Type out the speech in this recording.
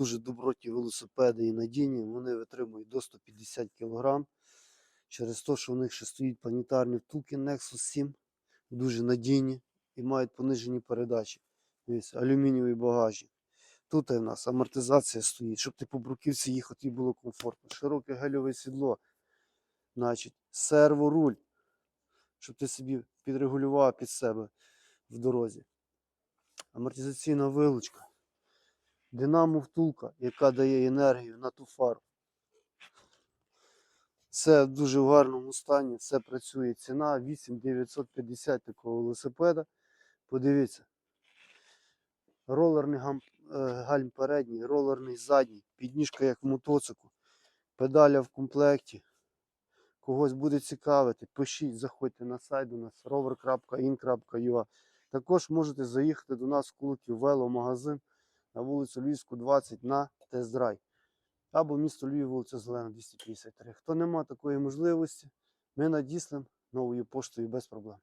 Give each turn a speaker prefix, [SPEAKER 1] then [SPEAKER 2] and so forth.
[SPEAKER 1] Дуже доброті велосипеди і надійні, вони витримують до 150 кг. Через те, що в них ще стоїть планетарні втулки Nexus 7, дуже надійні і мають понижені передачі. Дивіться, алюмінієвий багажник. Тут у нас амортизація стоїть, щоб ти по бруківці їхати і було комфортно. Широке гельове сідло, значить, серворуль, щоб ти собі підрегулював під себе в дорозі. Амортизаційна вилучка. Динамо втулка, яка дає енергію на ту фару. В дуже гарному стані, все працює. Ціна 8950 такого велосипеда. Подивіться. Ролерний гам, е, гальм передній, ролерний задній, підніжка як в мотоциклу, педаля в комплекті. Когось буде цікавити, пишіть, заходьте на сайт у нас rover.in.ua. Також можете заїхати до нас в Куликів веломагазин на вулицю Львівську, 20 на тест-драйв. Або місто Львів, вулиця Зелена, 253. Хто не має такої можливості, ми надіслимо новою поштою без проблем.